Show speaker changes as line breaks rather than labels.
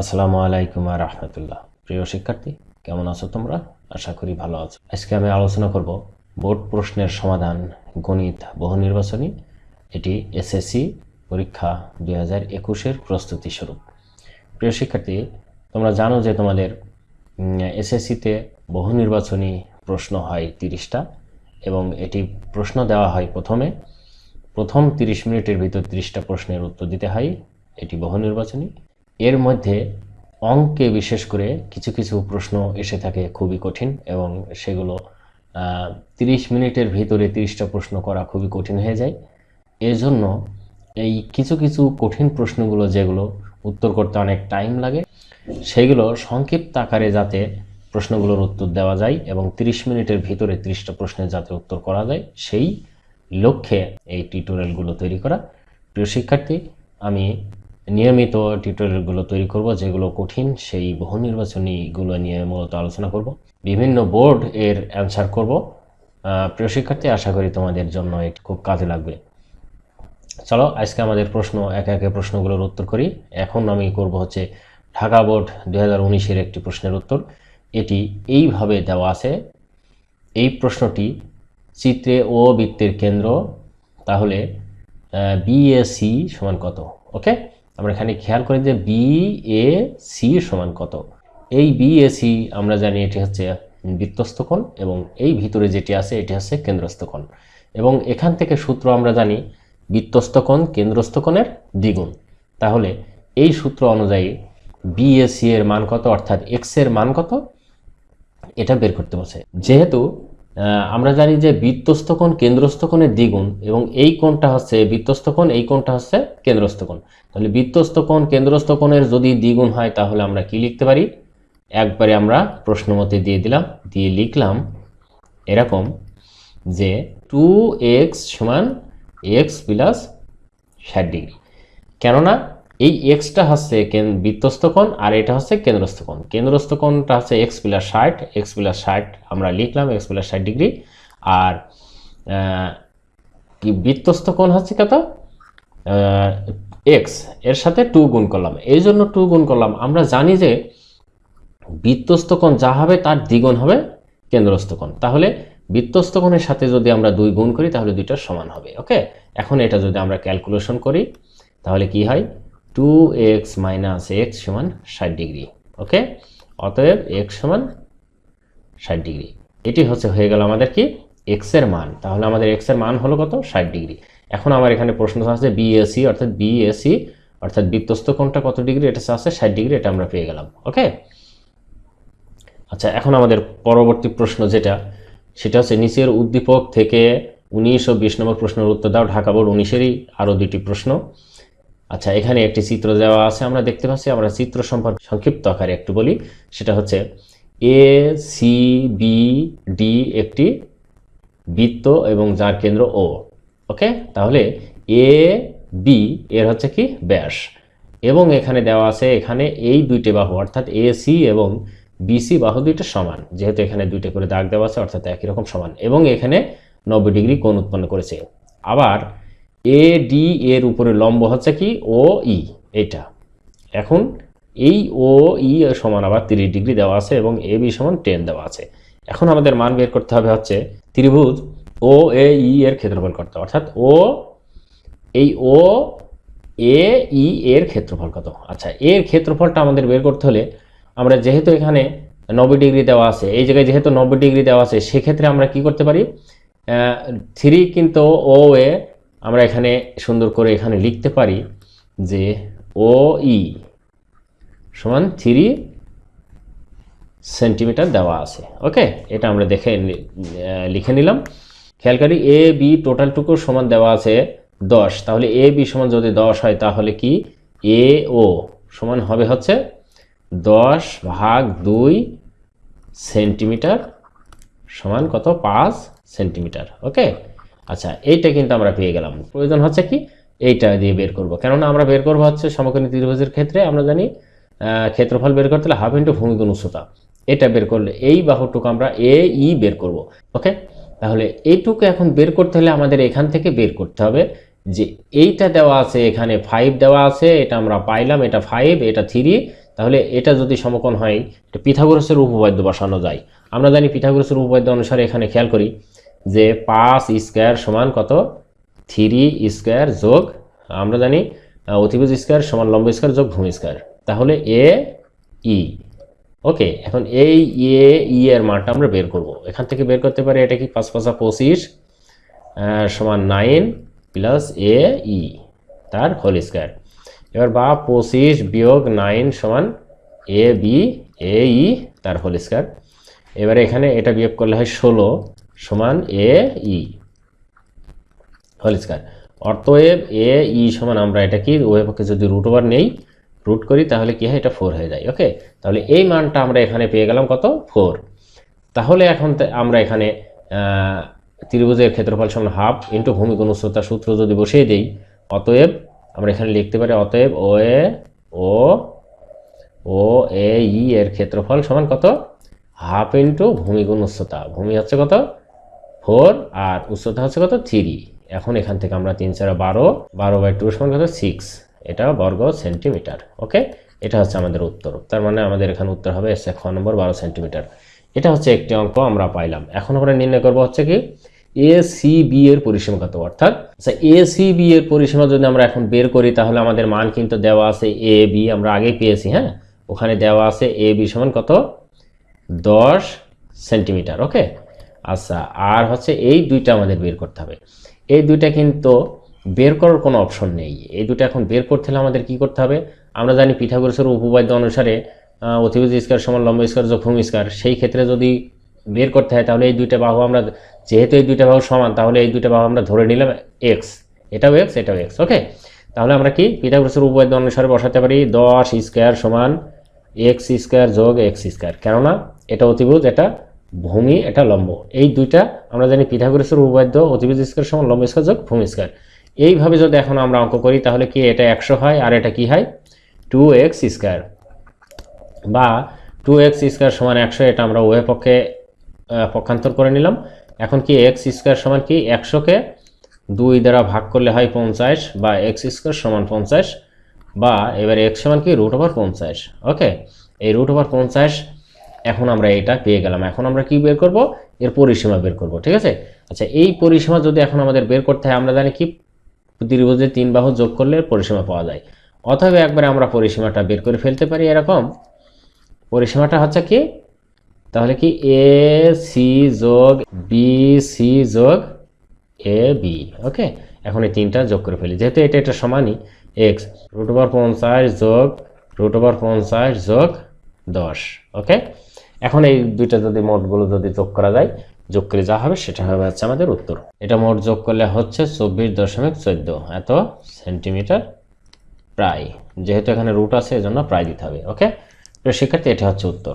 আসসালামু আলাইকুম আর রহমতুল্লাহ। প্রিয় শিক্ষার্থী, কেমন আছো তোমরা? আশা করি ভালো আছো। আজকে আমি আলোচনা করব বোর্ড প্রশ্নের সমাধান গণিত বহু নির্বাচনী। এটি এসএসসি পরীক্ষা দুই হাজার একুশের প্রস্তুতি স্বরূপ। প্রিয় শিক্ষার্থী, তোমরা জানো যে তোমাদের এসএসসিতে বহু নির্বাচনী প্রশ্ন হয় তিরিশটা এবং এটি প্রশ্ন দেওয়া হয় প্রথমে। প্রথম তিরিশ মিনিটের ভিতর তিরিশটা প্রশ্নের উত্তর দিতে হয়। এটি বহু নির্বাচনী। এর মধ্যে অঙ্কে বিশেষ করে কিছু কিছু প্রশ্ন এসে থাকে খুবই কঠিন এবং সেগুলো তিরিশ মিনিটের ভিতরে তিরিশটা প্রশ্ন করা খুবই কঠিন হয়ে যায়। এর জন্য এই কিছু কিছু কঠিন প্রশ্নগুলো যেগুলো উত্তর করতে অনেক টাইম লাগে, সেগুলো সংক্ষিপ্ত আকারে যাতে প্রশ্নগুলোর উত্তর দেওয়া যায় এবং তিরিশ মিনিটের ভিতরে তিরিশটা প্রশ্নের যাতে উত্তর করা যায়, সেই লক্ষ্যে এই টিউটোরিয়ালগুলো তৈরি করা। প্রিয় শিক্ষার্থী, আমি নিয়মিত টিউটোরিয়ালগুলো তৈরি করব, যেগুলো কঠিন, সেই বহু নির্বাচনীগুলো নিয়ে মূলত আলোচনা করব। বিভিন্ন বোর্ড এর অ্যান্সার করব। প্রিয় শিক্ষার্থী, আশা করি তোমাদের জন্য এটি খুব কাজে লাগবে। চলো, আজকে আমাদের প্রশ্ন, একে একে প্রশ্নগুলোর উত্তর করি। এখন আমি করব হচ্ছে ঢাকা বোর্ড দু হাজার একটি প্রশ্নের উত্তর। এটি এইভাবে দেওয়া আছে, এই প্রশ্নটি চিত্রে ও বৃত্তের কেন্দ্র, তাহলে বিএসি সমান কত? ওকে আমরা এখানে খেয়াল করি যে বি এ সি সমান কত। এই বিএসি আমরা জানি এটি হচ্ছে বৃত্তস্থকোণ এবং এই ভিতরে যেটি আছে, এটি হচ্ছে কেন্দ্রস্থকোণ এবং এখান থেকে সূত্র আমরা জানি বৃত্তস্থকোণ কেন্দ্রস্থকোণের দ্বিগুণ। তাহলে এই সূত্র অনুযায়ী বিএসি এর মান কত, অর্থাৎ এক্সের মান কত, এটা বের করতে বলছে। যেহেতু আমরা জানি যে বৃত্তস্থ কোণ কেন্দ্রস্থ কোণের দ্বিগুণ এবং এই কোণটা হচ্ছে বৃত্তস্থ কোণ, এই কোণটা হচ্ছে কেন্দ্রস্থ কোণ। তাহলে বৃত্তস্থ কোণ কেন্দ্রস্থ কোণের যদি দ্বিগুণ হয়, তাহলে আমরা কি লিখতে পারি? একবারে আমরা প্রশ্ন মতে দিয়ে দিলাম, দিয়ে লিখলাম এরকম যে টু এক্স সমান এক্স প্লাস ষাট ডিগ্রি কেননা এই এক্সটা হচ্ছে কেন- বৃত্তস্থ আর এটা হচ্ছে কেন্দ্রস্থ কোণ। হচ্ছে এক্স প্লাস ষাট এক্স প্লাস ষাট আমরা লিখলাম এক্স প্লাস ষাট ডিগ্রি। আর কি বৃত্তস্থকোণ হচ্ছে কত? এক্সের সাথে টু গুণ করলাম। এই জন্য টু গুণ করলাম। আমরা জানি যে বৃত্তস্থকোণ যা হবে তার দ্বিগুণ হবে কেন্দ্রস্থকোণ তাহলে বৃত্তস্থকোণের সাথে যদি আমরা দুই গুণ করি তাহলে দুইটা সমান হবে ওকে এখন এটা যদি আমরা ক্যালকুলেশন করি, তাহলে কি হয়? টু এক্স মাইনাস এক্স সমান ষাট ডিগ্রি ওকে অতএব এক্স সমান ষাট ডিগ্রি এটি হচ্ছে, হয়ে গেল আমাদের কি? এক্সের মান। তাহলে আমাদের এক্সের মান হলো কত? ষাট ডিগ্রি এখন আমার এখানে প্রশ্ন আছে বিএসি অর্থাৎ বিএসি অর্থাৎ বৃত্তস্থ কোণটা কত ডিগ্রি এটা আছে ষাট ডিগ্রি এটা আমরা পেয়ে গেলাম ওকে আচ্ছা এখন আমাদের পরবর্তী প্রশ্ন যেটা, সেটা হচ্ছে, নিচের উদ্দীপক থেকে উনিশ ও বিশ নম্বর প্রশ্নের উত্তর দাও। ঢাকা বোর্ড উনিশেরই আরও দুটি প্রশ্ন। আচ্ছা এখানে একটি চিত্র দেওয়া আছে, আমরা দেখতে পাচ্ছি, আমরা চিত্র সম্পর্কে সংক্ষিপ্ত আকারে একটু বলি। সেটা হচ্ছে এ সি বি ডি একটি বৃত্ত এবং যার কেন্দ্র ও ওকে তাহলে এ বি এর হচ্ছে কি? ব্যাস। এবং এখানে দেওয়া আছে, এখানে এই দুইটি বাহু, অর্থাৎ এ সি এবং বিসি বাহু দুইটা সমান। যেহেতু এখানে দুইটা করে দাগ দেওয়া আছে, অর্থাৎ একই রকম সমান। এবং এখানে নব্বই ডিগ্রি কোণ উৎপন্ন করেছে। আবার এ ডি এর উপরে লম্ব হচ্ছে কি? ও ই এটা। এখন এই ও ই সমান আবার তিরিশ ডিগ্রি দেওয়া আছে এবং এ বি সমান টেন দেওয়া আছে। এখন আমাদের মান বের করতে হবে হচ্ছে ত্রিভুজ ও এ ই এর ক্ষেত্রফল করতে অর্থাৎ ও এই ও এ ই এর ক্ষেত্রফল কত? আচ্ছা এর ক্ষেত্রফলটা আমাদের বের করতে হলে আমরা যেহেতু এখানে নব্বই ডিগ্রি দেওয়া আছে, এই জায়গায় যেহেতু নব্বই ডিগ্রি দেওয়া আছে, সেক্ষেত্রে আমরা কি করতে পারি? থ্রি কিন্তু ও এ আমরা এখানে সুন্দর করে এখানে লিখতে পারি যে ও ই সমান থ্রি সেন্টিমিটার দেওয়া আছে। ওকে? এটা আমরা দেখে লিখে নিলাম। খেয়াল করি এ, বি টোটালটুকু সমান দেওয়া আছে দশ। তাহলে এ, বি সমান যদি দশ হয়, তাহলে কি? এ, ও সমান হবে হচ্ছে দশ ভাগ দুই সেন্টিমিটার সমান কত? পাঁচ সেন্টিমিটার। ওকে? আচ্ছা এইটা কিন্তু আমরা পেয়ে গেলাম। প্রয়োজন হচ্ছে কি? এইটা দিয়ে বের করব। কেননা আমরা বের করব হচ্ছে সমকোণী ত্রিভুজের ক্ষেত্রে। আমরা জানি ক্ষেত্রফল বের করতে হলে হাফ ইন্টু ভূমিগুণ উচ্চতা। এটা বের করলে এই বাহুটুকু আমরা এ ই বের করব। ওকে তাহলে এইটুকু এখন বের করতে হলে আমাদের এখান থেকে বের করতে হবে যে এইটা দেওয়া আছে, এখানে ফাইভ দেওয়া আছে, এটা আমরা পাইলাম, এটা ফাইভ এটা থ্রি তাহলে এটা যদি সমকোণ হয়, এটা পিথাগোরাসের উপপাদ্য বসানো যায়। আমরা জানি পিথাগোরাসের উপপাদ্য অনুসারে এখানে খেয়াল করি যে পাঁচ স্কোয়ার সমান কত? থ্রি স্কোয়ার যোগ, আমরা জানি অতিভুজ স্কোয়ার সমান লম্ব স্কোয়ার যোগ ভূমি স্কোয়ার। তাহলে এ, ই। ওকে, এখন এই এ, ই এর মানটা আমরা বের করব। এখান থেকে বের করতে পারি এটা কি? পাঁচ পাঁচা পঁচিশ সমান নাইন প্লাস এ, ই, তার হোল স্কোয়ার। এবার বা পঁচিশ বিয়োগ নাইন সমান এ, বি, এ, ই, তার হোল স্কোয়ার। এবারে এখানে এটা বিয়োগ করলে হয় ষোলো। সমান এ ই। হোল অতএব এ ই সমান আমরা এটা কি? উভয়পক্ষে যদি রুট ওভার নেই রুট করি, তাহলে কি হয়? এটা ফোর হয়ে যায় ওকে তাহলে এই মানটা আমরা এখানে পেয়ে গেলাম কত? ফোর তাহলে এখন আমরা এখানে ত্রিভুজের ক্ষেত্রফল সমান হাফ ইন্টু ভূমি গুণ উচ্চতার সূত্র যদি বসিয়ে দিই, অতএব আমরা এখানে লিখতে পারি অতএব ও এ, ও ও, এ, ই এর ক্ষেত্রফল সমান কত? হাফ ইন্টু ভূমি গুণ উচ্চতা ভূমি হচ্ছে কত? ফোর আর উচ্চতা হচ্ছে কত থ্রি। এখন এখান থেকে আমরা তিন চার বারো বারো বাই টু সমান কত সিক্স। এটা বর্গ সেন্টিমিটার, ওকে? এটা হচ্ছে আমাদের উত্তর। তার মানে আমাদের এখানে উত্তর হবে এসে খ নম্বর বারো সেন্টিমিটার। এটা হচ্ছে একটি অঙ্ক আমরা পাইলাম। এখন আমরা নির্ণয় করব হচ্ছে কি এ, সি, বি এর পরিসীমা কত, অর্থাৎ আচ্ছা এ, সি, বি এর পরিসীমা যদি আমরা এখন বের করি, তাহলে আমাদের মান কিন্তু দেওয়া আছে এ, বি, আমরা আগেই পেয়েছি হ্যাঁ? ওখানে দেওয়া আছে এ, বি সমান কত? দশ সেন্টিমিটার, ওকে? আচ্ছা আর হচ্ছে এই দুইটা আমাদের বের করতে হবে। এই দুইটা কিন্তু বের করার কোনো অপশন নেই। এই দুটো এখন বের করতে হলে আমাদের কি করতে হবে? আমরা জানি পিথাগোরাসের উপপাদ্য অনুসারে অতিভুজ স্কয়ার সমান লম্ব স্কয়ার যোগ ভূমি স্কয়ার। সেই ক্ষেত্রে যদি বের করতে হয়, তাহলে এই দুইটা বাহু আমরা, যেহেতু এই দুইটা বাহু সমান, তাহলে এই দুইটা বাহু আমরা ধরে নিলাম এক্স এটাও এক্স এটাও এক্স ওকে তাহলে আমরা কি পিথাগোরাসের উপপাদ্য অনুসারে বসাতে পারি, দশ স্কয়ার সমান এক্স স্কোয়ার যোগ এক্স স্কোয়ার। কেননা এটা অতিভুজ, এটা ভূমি এটা লম্ব। এই দুইটা আমরা জানি পিথাগোরাসের উপপাদ্য অতিভুজ স্কোয়ার সমান লম্ব স্কোয়ার যোগ ভূমি স্কোয়ার এইভাবে যদি এখন আমরা অঙ্ক করি, তাহলে কি এটা একশো হয় আর এটা কি হয়? Two X square. বা টু এক্স স্কোয়ার সমান একশো, এটা আমরা উভয় পক্ষে পক্ষান্তর করে নিলাম। এখন কি এক্স স্কোয়ার সমান কি? একশোকে দুই দ্বারা ভাগ করলে হয় পঞ্চাশ, বা এক্স স্কোয়ার সমান পঞ্চাশ, বা এবার এক্স সমান কি? রুট ওভার পঞ্চাশ। ওকে? এই রুট ওভার পঞ্চাশ এখন আমরা এটা পেয়ে গেলাম। এখন আমরা কি বের করব? এর পরিসীমা বের করব, ঠিক আছে? আচ্ছা এই পরিসীমা যদি এখন আমাদের বের করতে হয়, আমরা জানি কি? ত্রিভুজের তিন বাহু যোগ করলে পরিসীমা পাওয়া যায়। অথবা একবারে আমরা পরিসীমাটা বের করে ফেলতে পারি এরকম। পরিসীমাটা হচ্ছে কি? তাহলে কি? এ সি যোগ বি সি যোগ এ বি ওকে? এখন এই তিনটা যোগ করে ফেলি। যেহেতু এটা এটা সমানই এক্স রুট ওভার পঞ্চাশ যোগ রুট ওভার পঞ্চাশ যোগ দশ, ওকে? এখন এই দুইটা যদি মোটগুলো যদি যোগ করা যায়, যোগ করে যা হবে সেটা হবে হচ্ছে আমাদের উত্তর। এটা মোট যোগ করলে হচ্ছে চব্বিশ দশমিক চোদ্দ, এত সেন্টিমিটার প্রায়। যেহেতু এখানে রুট আছে, এজন্য প্রায় দিতে হবে, ওকে? তো সেক্ষেত্রে এটা হচ্ছে উত্তর।